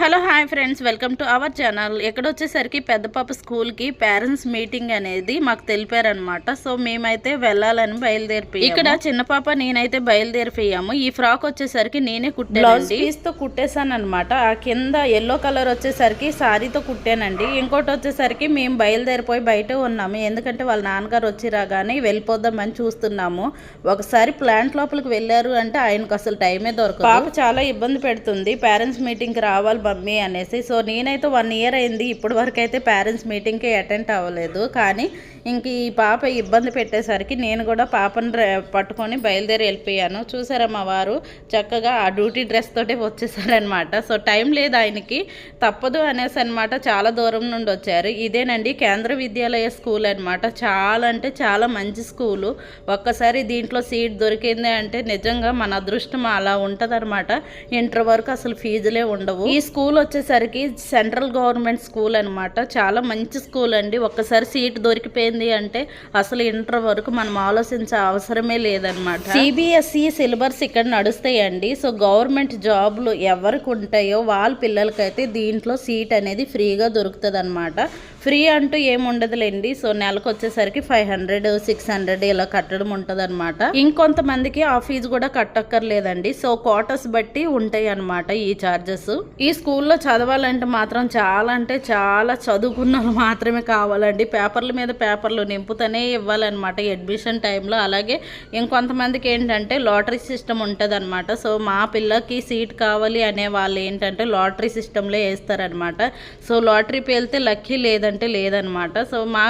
Hello hi friends welcome to our channel. ఎక్కడ వచ్చేసరికి పెద్ద పాప స్కూల్కి పేరెంట్స్ మీటింగ్ అనేది మాకు తెలిపారనమాట సో మేమైతే వెళ్ళాలని బయలుదేరిపోయాము. ఇక్కడ చిన్న పాప నేనైతే బయలుదేరిపోయాము. ఈ ఫ్రాక్ వచ్చేసరికి నేనే కుట్టాను పీస్తో కుట్టేశాను అనమాట ఆ కింద ఎల్లో కలర్ వచ్చేసరికి సారీతో కుట్టానండి. ఇంకోటి వచ్చేసరికి మేము బయలుదేరిపోయి బయట ఉన్నాము. ఎందుకంటే వాళ్ళ నాన్నగారు వచ్చి రాగానే వెళ్ళిపోదామని చూస్తున్నాము. ఒకసారి ప్లాంట్ లోపలికి వెళ్ళారు అంటే ఆయనకు అసలు టైమే దొరకదు. పాప చాలా ఇబ్బంది పెడుతుంది. పేరెంట్స్ మీటింగ్కి రావాలి మమ్మీ అనేసి. సో నేనైతే వన్ ఇయర్ అయింది. ఇప్పటి వరకు అయితే పేరెంట్స్ మీటింగ్కి అటెండ్ అవ్వలేదు. కానీ ఇంక ఈ పాప ఇబ్బంది పెట్టేసరికి నేను కూడా పాపను పట్టుకొని బయలుదేరి వెళ్ళిపోయాను. చూసారా మా వారు? చక్కగా ఆ డ్యూటీ డ్రెస్ తోటే వచ్చేసారనమాట సో టైం లేదు ఆయనకి. తప్పదు అనేసి అనమాట చాలా దూరం నుండి వచ్చారు. ఇదేనండి కేంద్ర విద్యాలయ స్కూల్ అనమాట చాలా అంటే చాలా మంచి స్కూలు. ఒక్కసారి దీంట్లో సీట్ దొరికింది అంటే నిజంగా మన అదృష్టం అలా ఉంటుందన్నమాట. ఇంటర్ వరకు అసలు ఫీజులే ఉండవు. ఈ స్కూల్ స్కూల్ వచ్చేసరికి సెంట్రల్ గవర్నమెంట్ స్కూల్ అనమాట చాలా మంచి స్కూల్ అండి. ఒక్కసారి సీట్ దొరికిపోయింది అంటే అసలు ఇంటర్ వరకు మనం ఆలోచించే అవసరమే లేదనమాట సిబిఎస్ఈ సిలబస్ ఇక్కడ నడుస్తాయండి. సో గవర్నమెంట్ జాబ్లు ఎవరికి ఉంటాయో వాళ్ళ పిల్లలకైతే దీంట్లో సీట్ అనేది ఫ్రీగా దొరుకుతుంది ఫ్రీ అంటూ ఏమి ఉండదులేండి. సో నెలకు వచ్చేసరికి ఫైవ్ హండ్రెడ్ సిక్స్ హండ్రెడ్ ఇలా కట్టడం ఉంటుంది అనమాట ఇంకొంతమందికి ఆ ఫీజు కూడా కట్టక్కర్లేదండి. సో క్వార్టర్స్ బట్టి ఉంటాయి అనమాట ఈ చార్జెస్. ఈ స్కూల్లో చదవాలంటే మాత్రం చాలా అంటే చాలా చదువుకున్న వాళ్ళు మాత్రమే కావాలండి. పేపర్ల మీద పేపర్లు నింపుతూనే ఇవ్వాలన్నమాట అడ్మిషన్ టైంలో. అలాగే ఇంకొంతమందికి ఏంటంటే లాటరీ సిస్టమ్ ఉంటుంది అనమాట సో మా పిల్లకి సీట్ కావాలి అనే వాళ్ళు ఏంటంటే లాటరీ సిస్టంలో వేస్తారనమాట సో లాటరీ పేలితే లక్కీ లేదండి. అంటే లేదనమాట. సో మా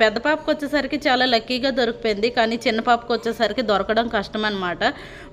పెద్ద పాపకు వచ్చేసరికి చాలా లక్కీగా దొరికిపోయింది. కానీ చిన్న పాపకు వచ్చేసరికి దొరకడం కష్టం అనమాట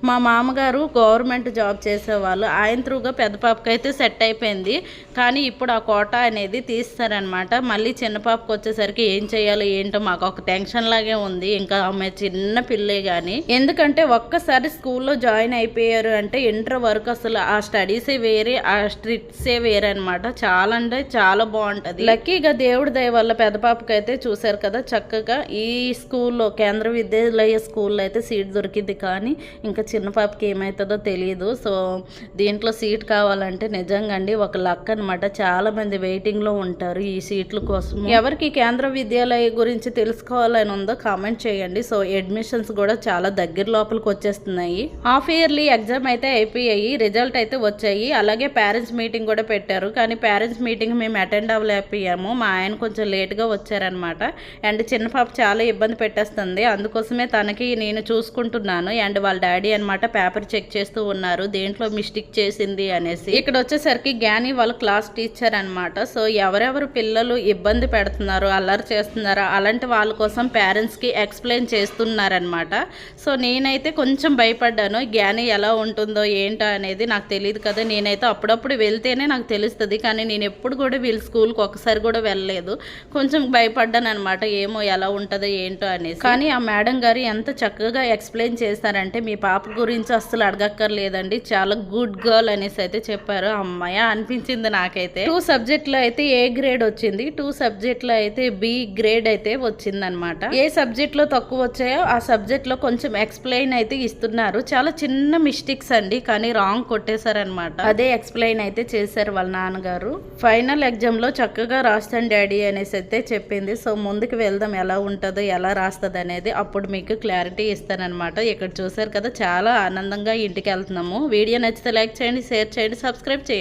మా మామగారు గవర్నమెంట్ జాబ్ చేసేవాళ్ళు. ఆయన త్రూగా పెద్ద పాపకి అయితే సెట్ అయిపోయింది. కానీ ఇప్పుడు ఆ కోట అనేది తీస్తారనమాట. మళ్ళీ చిన్న పాపకు వచ్చేసరికి ఏం చేయాలో ఏంటో మాకు ఒక టెన్షన్ లాగే ఉంది. ఇంకా ఆమె చిన్న పిల్లే కానీ ఎందుకంటే ఒక్కసారి స్కూల్లో జాయిన్ అయిపోయారు అంటే ఇంటర్ వరకు అసలు ఆ స్టడీసే వేరే ఆ స్ట్రిక్ట్సే వేరే అనమాట చాలా అంటే చాలా బాగుంటుంది. లక్కీగా దేవుడి దయ వల్ల పెద్ద పాపకి అయితే చూశారు కదా చక్కగా ఈ స్కూల్లో కేంద్ర విద్యాలయ స్కూల్లో అయితే సీట్ దొరికింది. కానీ ఇంకా చిన్న పాపకి ఏమవుతుందో తెలియదు సో దీంట్లో సీట్ కావాలంటే నిజంగా అండి ఒక లక్ అనమాట చాలా మంది వెయిటింగ్లో ఉంటారు ఈ సీట్ల కోసం ఎవరికి కేంద్ర విద్యాలయ గురించి తెలుసుకోవాలని ఉందో కామెంట్ చేయండి. సో అడ్మిషన్స్ కూడా చాలా దగ్గర లోపలికి వచ్చేస్తున్నాయి. హాఫ్ ఇయర్లీ ఎగ్జామ్ అయితే అయిపోయాయి రిజల్ట్ అయితే వచ్చాయి. అలాగే పేరెంట్స్ మీటింగ్ కూడా పెట్టారు. కానీ పేరెంట్స్ మీటింగ్ మేము అటెండ్ అవ్వలేకపోయాము. మా ఆయన కొంచెం లేట్గా వచ్చారనమాట అండ్ చిన్న పాప చాలా ఇబ్బంది పెట్టేస్తుంది. అందుకోసమే తనకి నేను చూసుకుంటున్నాను. అండ్ వాళ్ళ డాడీ అన్నమాట పేపర్ చెక్ చేస్తూ ఉన్నారు. దేంట్లో మిస్టేక్ చేసింది అనేసి. ఇక్కడ వచ్చేసరికి జ్ఞాని వాళ్ళ క్లాస్ టీచర్ అన్నమాట. సో ఎవరెవరు పిల్లలు ఇబ్బంది పెడుతున్నారో అల్లరి చేస్తున్నారో అలాంటి వాళ్ళ కోసం పేరెంట్స్కి ఎక్స్ప్లెయిన్ చేస్తున్నారనమాట సో నేనైతే కొంచెం భయపడ్డాను. జ్ఞాని ఎలా ఉంటుందో ఏంటో అనేది నాకు తెలియదు కదా. నేనైతే అప్పుడప్పుడు వెళ్తేనే నాకు తెలుస్తుంది. కానీ నేను ఎప్పుడు కూడా వీళ్ళ స్కూల్కి ఒకసారి కూడా వెళ్ళలేదు. కొంచెం భయపడ్డాను అనమాట ఏమో ఎలా ఉంటుందో ఏంటో అనేసి. కానీ ఆ మేడం గారు ఎంత చక్కగా ఎక్స్ప్లెయిన్ చేస్తారంటే మీ పాప గురించి అస్సలు అడగక్కర్లేదండి. చాలా గుడ్ గర్ల్ అనేసి అయితే చెప్పారు. అమ్మాయ అనిపించింది నాకైతే. టూ సబ్జెక్ట్లో అయితే ఏ గ్రేడ్ వచ్చింది? టూ సబ్జెక్ట్లో అయితే బి గ్రేడ్ అయితే వచ్చింది అనమాట ఏ సబ్జెక్ట్లో తక్కువ వచ్చాయో ఆ సబ్జెక్ట్లో కొంచెం ఎక్స్ప్లెయిన్ అయితే ఇస్తున్నారు. చాలా చిన్న మిస్టేక్స్ అండి కానీ రాంగ్ కొట్టేశారనమాట అదే ఎక్స్ప్లెయిన్ అయితే చేశారు వాళ్ళ నాన్నగారు. ఫైనల్ ఎగ్జామ్లో చక్కగా రాస్తాను డాడీ. రెడీ అనేసి అయితే చెప్పింది. సో ముందుకు వెళ్దాం ఎలా ఉంటుందో ఎలా రాస్తుంది అనేది అప్పుడు మీకు క్లారిటీ ఇస్తానమాట ఇక్కడ చూసారు కదా చాలా ఆనందంగా ఇంటికి వెళ్తున్నాము. వీడియో నచ్చితే లైక్ చేయండి షేర్ చేయండి సబ్స్క్రైబ్ చేయండి.